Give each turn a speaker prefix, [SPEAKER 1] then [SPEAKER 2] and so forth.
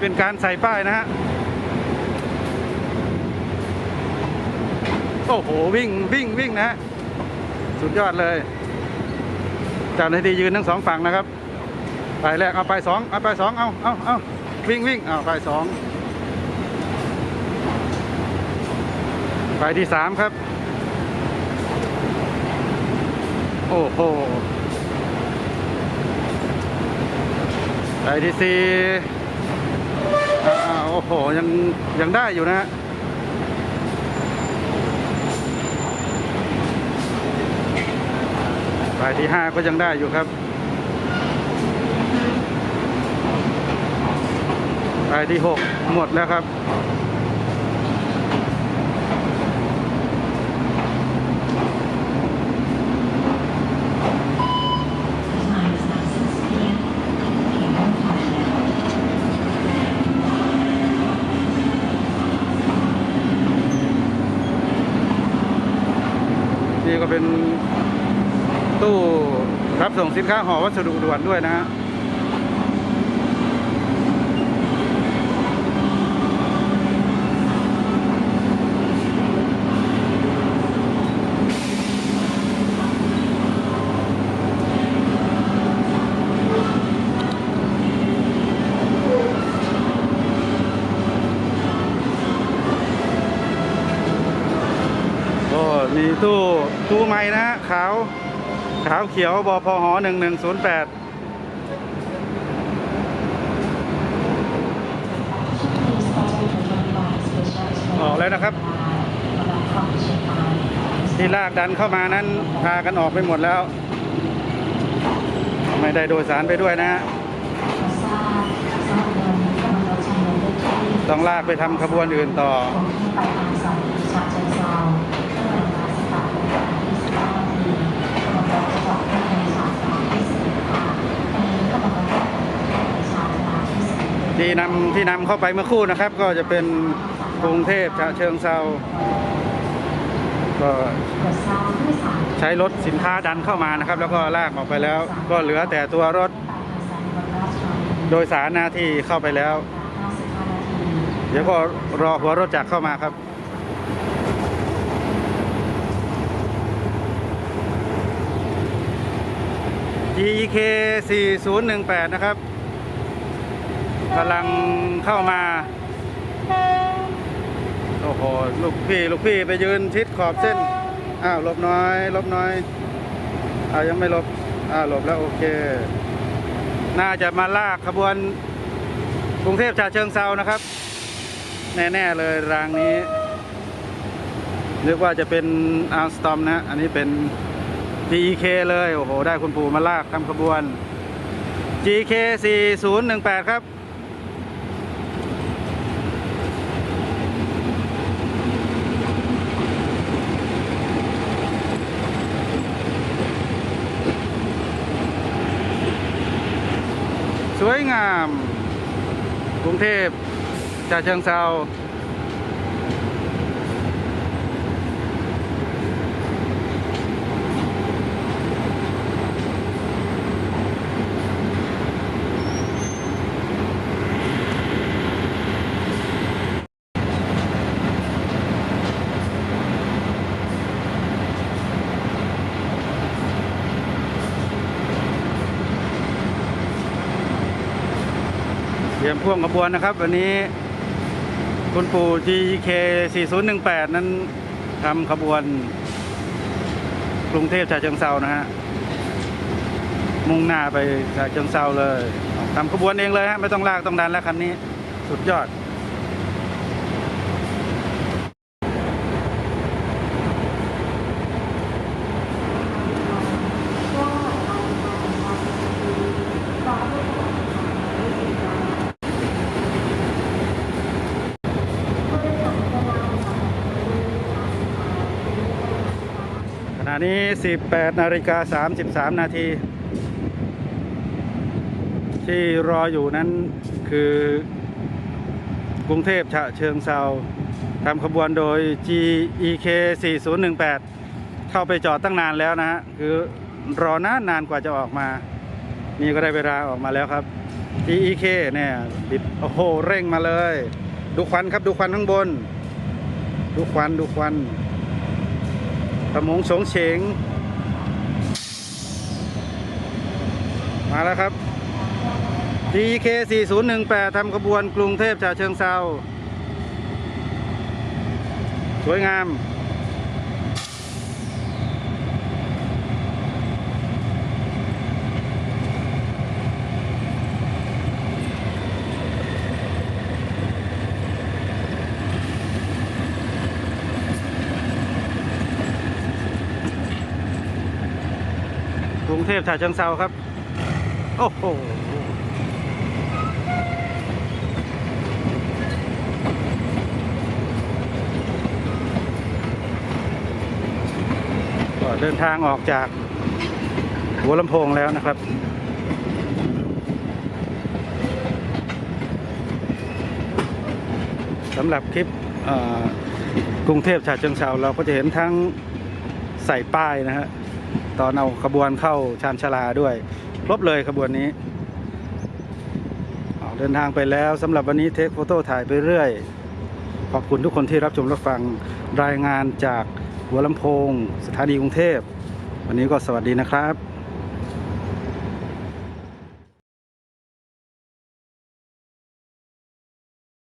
[SPEAKER 1] เป็นการใส่ป้ายนะฮะ โอ้โห วิ่งวิ่งวิ่งนะฮะ สุดยอดเลยเจ้าหน้าที่ยืนทั้งสองฝั่งนะครับไปแรกเอาไปสองเอาไปสองเอาเอาเอาวิ่งวิ่งเอาไปสองไปที่สามครับ โอ้โหไปที่สี่ โอ้โห ยังยังได้อยู่นะฮะสายที่ห้าก็ยังได้อยู่ครับสายที่หกหมดแล้วครับ นี่ก็เป็นตู้รับส่งสินค้าห่อวัสดุด่วนด้วยนะฮะ ก็ มีตู้ตู้ไม้นะฮะขาวขาวเขียวบพหหนึ่งหนึ่งศูนย์แปดออกแล้วนะครับ ที่ลากดันเข้ามานั้นพากันออกไปหมดแล้ว ไม่ได้โดยสารไปด้วยนะฮะต้องลากไปทำขบวนอื่นต่อ ที่นำที่นำเข้าไปเมื่อคู่นะครับ ก็จะเป็นกรุงเทพฉะเชิงเซาก็ใช้รถสินค้าดันเข้ามานะครับ แล้วก็ลากออกไปแล้ว ก็เหลือแต่ตัวรถ โดยสารหน้าที่เข้าไปแล้ว เดี๋ยวก็รอหัวรถจักรเข้ามาครับ GEK 4018นะครับ กำลังเข้ามาโอ้โหลูกพี่ลูกพี่ไปยืนชิดขอบเส้นอ้าวลบน้อย ลบน้อยอ้าวยังไม่ลบอ้าวลบแล้วโอเค น่าจะมาลากขบวนกรุงเทพฉะเชิงเซานะครับ แน่ๆเลยรางนี้นึกว่าจะเป็นอาร์สตอมนะฮะอันนี้เป็น GK เลย โอ้โห ได้คุณปู่มาลากทำขบวน GK 4018 ครับ วยงามกรุงเทพชาเชิงเซา ร่วงขบวนนะครับ วันนี้คุณปู่ GK 4018 นั้นทำขบวนกรุงเทพฉะเชิงเซานะฮะ มุ่งหน้าไปฉะเชิงเซาเลยทำขบวนเองเลยฮะ ไม่ต้องลากต้องดันแล้วคันนี้ สุดยอด นี้ 18นาฬิกา33 นาที ที่รออยู่นั้นคือกรุงเทพฉะเชิงเซาทำขบวนโดย GEK 4018 เข้าไปจอดตั้งนานแล้วนะฮะ คือรอนานนานกว่าจะออกมา นี่ก็ได้เวลาออกมาแล้วครับ TEK เนี่ยบิดโอ้โห เร่งมาเลย ดูควันครับดูควันข้างบน ดูควันดูควัน ตะมงสงเฉง มาแล้วครับ T.K. 4018ทำขบวนกรุงเทพฉะเชิงเซาสวยงาม เทพฉะเชิงเซาครับ โอ้โหก็เดินทางออกจากหัวลำโพงแล้วนะครับสำหรับคลิปกรุงเทพฉะเชิงเซาเราก็จะเห็นทั้งใส่ป้ายนะฮะ ตอนเอาขบวนเข้าชานชาลาด้วยครบเลยขบวนนี้เดินทางไปแล้วสำหรับวันนี้เทคโฟโต้ถ่ายไปเรื่อย ขอบคุณทุกคนที่รับชมรับฟังรายงานจากหัวลำโพง สถานีกรุงเทพ วันนี้ก็สวัสดีนะครับ